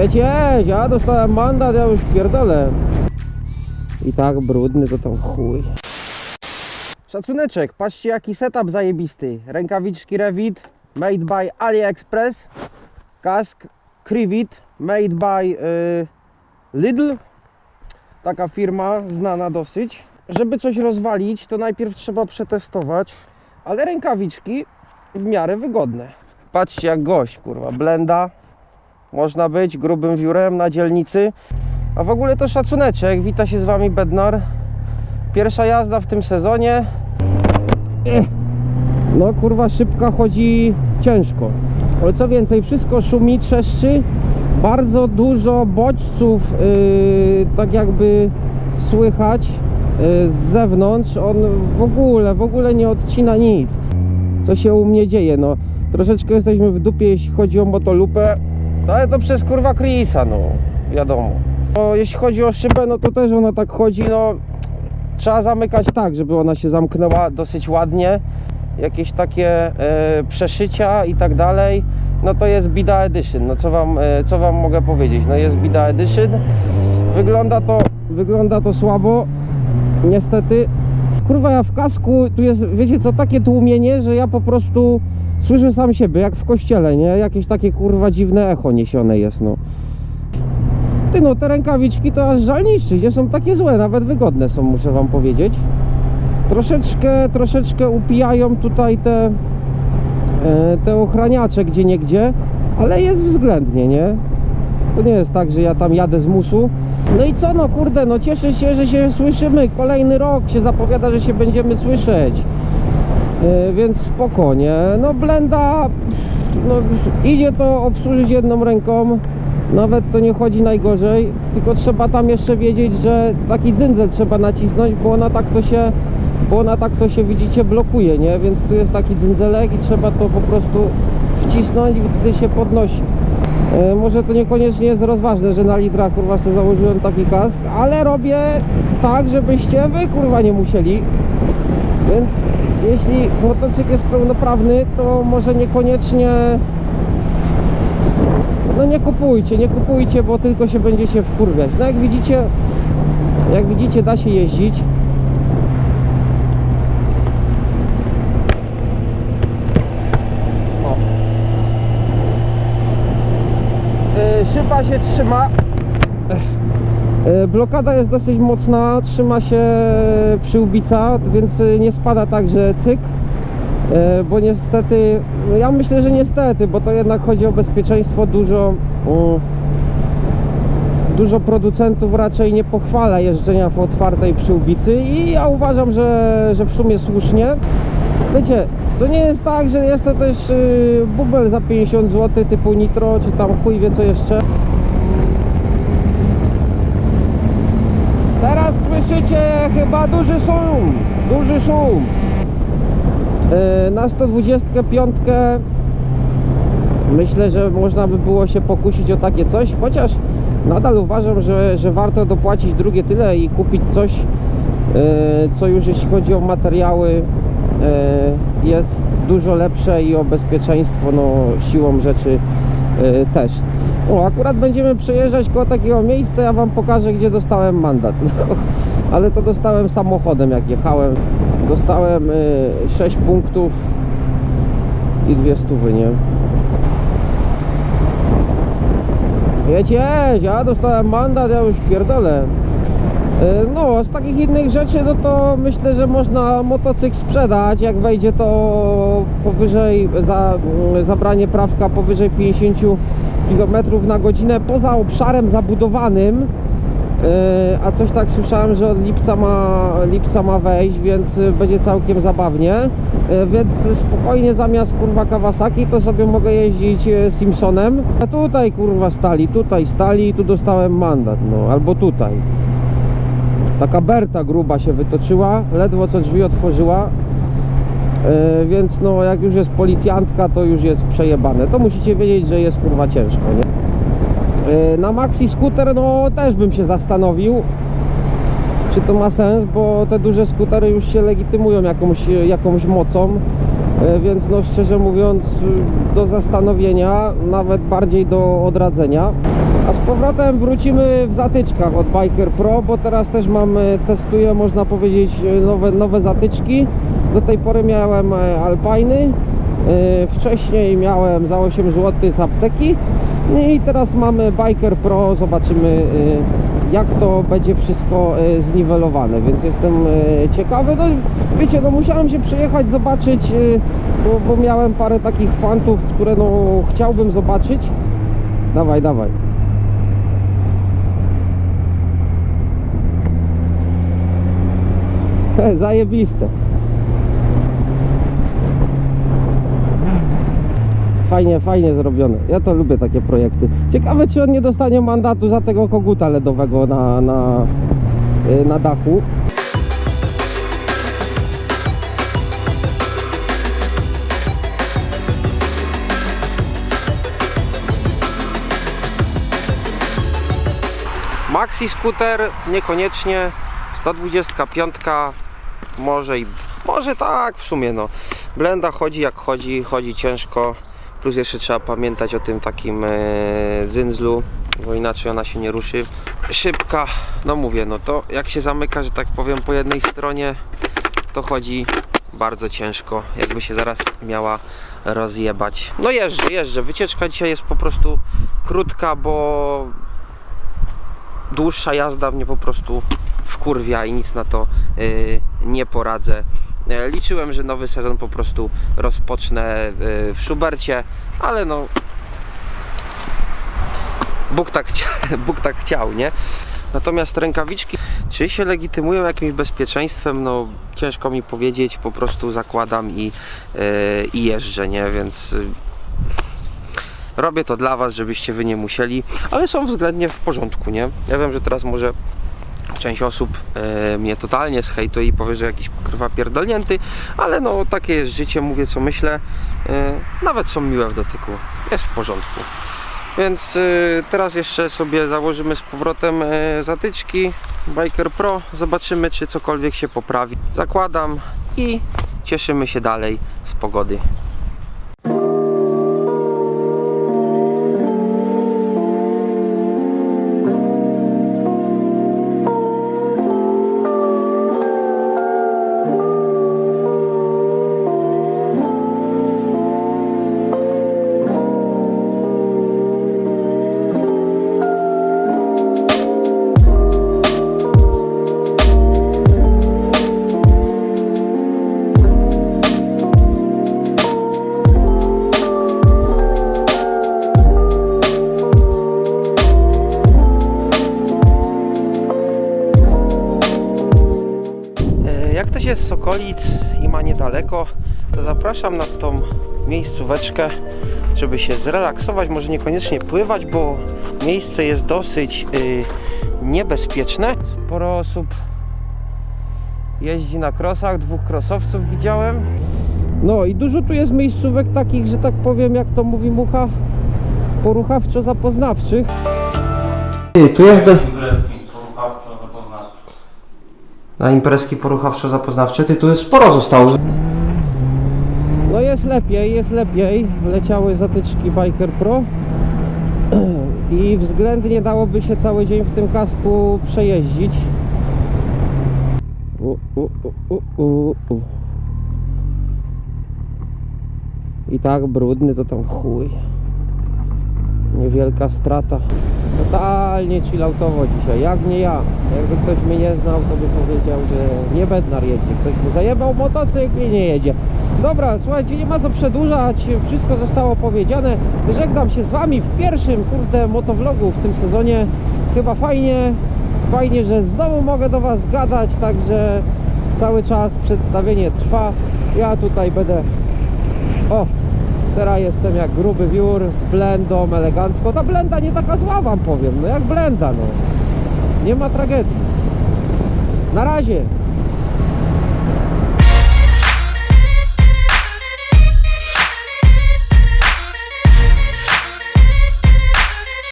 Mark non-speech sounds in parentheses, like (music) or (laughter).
Jedź, jedź, ja dostałem mandat, ja już pierdolę. I tak brudny to tam chuj. Szacuneczek, patrzcie jaki setup zajebisty. Rękawiczki Revit, made by AliExpress. Kask Krivit, made by y, Lidl. Taka firma, znana dosyć. Żeby coś rozwalić, to najpierw trzeba przetestować, ale rękawiczki w miarę wygodne. Patrzcie jak gość, kurwa, blenda. Można być grubym wiórem na dzielnicy. A w ogóle to szacuneczek. Wita się z Wami Bednar. Pierwsza jazda w tym sezonie. No kurwa szybka chodzi ciężko. Ale co więcej, wszystko szumi, trzeszczy. Bardzo dużo bodźców yy, tak jakby słychać yy, z zewnątrz. On w ogóle, w ogóle nie odcina nic. Co się u mnie dzieje? No troszeczkę jesteśmy w dupie jeśli chodzi o motolupę. No ale to przez kurwa Chrisa, no wiadomo. Jeśli chodzi o szybę, no to też ona tak chodzi, no trzeba zamykać tak, żeby ona się zamknęła dosyć ładnie. Jakieś takie e, przeszycia i tak dalej. No to jest Bida Edition. No co wam, e, co wam mogę powiedzieć? No jest Bida Edition. Wygląda to, wygląda to słabo. Niestety. Kurwa ja w kasku, tu jest, wiecie co, takie tłumienie, że ja po prostu słyszę sam siebie, jak w kościele, nie? Jakieś takie kurwa dziwne echo niesione jest, no. Ty no, te rękawiczki to aż żal niszczyć, nie są takie złe, nawet wygodne są, muszę wam powiedzieć. Troszeczkę, troszeczkę upijają tutaj te, e, te ochraniacze gdzie niegdzie, ale jest względnie, nie? To nie jest tak, że ja tam jadę z musu. No i co, no kurde, no cieszę się, że się słyszymy. Kolejny rok się zapowiada, że się będziemy słyszeć. E, więc spokojnie. No blenda, no idzie to obsłużyć jedną ręką. Nawet to nie chodzi najgorzej, tylko trzeba tam jeszcze wiedzieć, że taki dzynzel trzeba nacisnąć, bo ona tak to się, bo ona tak to się widzicie blokuje, nie? Więc tu jest taki dzynzelek i trzeba to po prostu wcisnąć wtedy się podnosi. E, może to niekoniecznie jest rozważne, że na litra kurwa sobie założyłem taki kask, ale robię tak, żebyście wy kurwa nie musieli. Więc jeśli motocykl jest pełnoprawny, to może niekoniecznie no nie kupujcie, nie kupujcie, bo tylko się będziecie wkurwiać. No jak widzicie, jak widzicie da się jeździć. O. Yy, Szyba się trzyma. Yy, Blokada jest dosyć mocna, trzyma się przyłbica, więc yy, nie spada tak, że cyk. E, bo niestety, no ja myślę, że niestety, bo to jednak chodzi o bezpieczeństwo, dużo mm, dużo producentów raczej nie pochwala jeżdżenia w otwartej przyłbicy i ja uważam, że, że w sumie słusznie. Wiecie, to nie jest tak, że jest to też y, bubel za 50 zł typu nitro, czy tam chuj wie co jeszcze. Chyba duży szum, duży szum. E, Na 125 myślę, że można by było się pokusić o takie coś, chociaż nadal uważam, że, że warto dopłacić drugie tyle i kupić coś, e, co już jeśli chodzi o materiały e, jest dużo lepsze i o bezpieczeństwo no, siłą rzeczy też. O, akurat będziemy przejeżdżać koło takiego miejsca, ja Wam pokażę, gdzie dostałem mandat. (laughs) Ale to dostałem samochodem, jak jechałem. Dostałem y, 6 punktów i dwie stówy, nie? Jedź, jedź, ja dostałem mandat, ja już pierdolę. Y, No, z takich innych rzeczy, no to myślę, że można motocykl sprzedać, jak wejdzie to powyżej, za, mm, zabranie prawka powyżej 50 km na godzinę, poza obszarem zabudowanym, a coś tak słyszałem, że od lipca ma, lipca ma wejść, więc y, będzie całkiem zabawnie. E, Więc spokojnie zamiast kurwa Kawasaki to sobie mogę jeździć e, Simpsonem. A tutaj kurwa stali, tutaj stali i tu dostałem mandat, no albo tutaj. Taka Berta gruba się wytoczyła, ledwo co drzwi otworzyła. E, Więc no jak już jest policjantka to już jest przejebane. To musicie wiedzieć, że jest kurwa ciężko, nie? E, Na maxi skuter no też bym się zastanowił czy to ma sens, bo te duże skutery już się legitymują jakąś, jakąś mocą. E, więc no szczerze mówiąc do zastanowienia, nawet bardziej do odradzenia. A z powrotem wrócimy w zatyczkach od Biker Pro, bo teraz też mam, e, testuję, można powiedzieć, nowe, nowe zatyczki. Do tej pory miałem Alpiny, wcześniej miałem za 8 zł z apteki i teraz mamy Biker Pro, zobaczymy e, jak to będzie wszystko e, zniwelowane, więc jestem e, ciekawy. No, wiecie, no musiałem się przyjechać, zobaczyć, bo, bo miałem parę takich fantów, które no chciałbym zobaczyć. Dawaj, dawaj. (laughs) Zajebiste. Fajnie, fajnie zrobione. Ja to lubię takie projekty. Ciekawe, czy on nie dostanie mandatu za tego koguta ledowego na, na, y, na dachu. Maxi skuter niekoniecznie 125 może i może tak w sumie no blenda chodzi jak chodzi chodzi ciężko plus jeszcze trzeba pamiętać o tym takim e, zynzlu bo inaczej ona się nie ruszy. Szybka. No mówię no to jak się zamyka że tak powiem po jednej stronie to chodzi bardzo ciężko jakby się zaraz miała rozjebać. No jeżdżę jeżdżę. Wycieczka dzisiaj jest po prostu krótka bo dłuższa jazda mnie po prostu wkurwia i nic na to y, nie poradzę. E, Liczyłem, że nowy sezon po prostu rozpocznę y, w Schubercie, ale no Bóg tak, chcia, (laughs) Bóg tak chciał, nie? Natomiast rękawiczki, czy się legitymują jakimś bezpieczeństwem, no ciężko mi powiedzieć, po prostu zakładam i, y, i jeżdżę, nie? Więc y, robię to dla Was, żebyście Wy nie musieli, ale są względnie w porządku, nie? Ja wiem, że teraz może część osób e, mnie totalnie zhejtuje i powie, że jakiś krwa pierdolnięty, ale no takie jest życie, mówię co myślę. E, nawet są miłe w dotyku, jest w porządku. Więc e, teraz jeszcze sobie założymy z powrotem e, zatyczki Biker Pro, zobaczymy czy cokolwiek się poprawi. Zakładam i cieszymy się dalej z pogody. Okolic i ma niedaleko, to zapraszam na tą miejscóweczkę, żeby się zrelaksować, może niekoniecznie pływać, bo miejsce jest dosyć y, niebezpieczne. Sporo osób jeździ na krosach, dwóch krosowców widziałem. No i dużo tu jest miejscówek takich, że tak powiem, jak to mówi mucha, poruchawczo-zapoznawczych. Tu jest dość... Na imprezki poruchawczo-zapoznawcze, ty tu jest sporo zostało. No jest lepiej, jest lepiej. Wleciały zatyczki Biker Pro (clears throat) i względnie dałoby się cały dzień w tym kasku przejeździć. U, u, u, u, u. I tak brudny to tam chuj. Niewielka strata. Totalnie chilloutowo dzisiaj, jak nie ja. Jakby ktoś mnie nie znał, to by powiedział, że nie bednar jedzie. Ktoś mu zajebał motocykl i nie jedzie. Dobra, słuchajcie, nie ma co przedłużać, wszystko zostało powiedziane. Żegnam się z wami w pierwszym, kurde, motovlogu w tym sezonie. Chyba fajnie, fajnie, że znowu mogę do was gadać, także cały czas przedstawienie trwa. Ja tutaj będę... O, Teraz jestem jak gruby wiór z blendą elegancko. Ta blenda nie taka zła wam powiem, no jak blenda no. Nie ma tragedii. Na razie.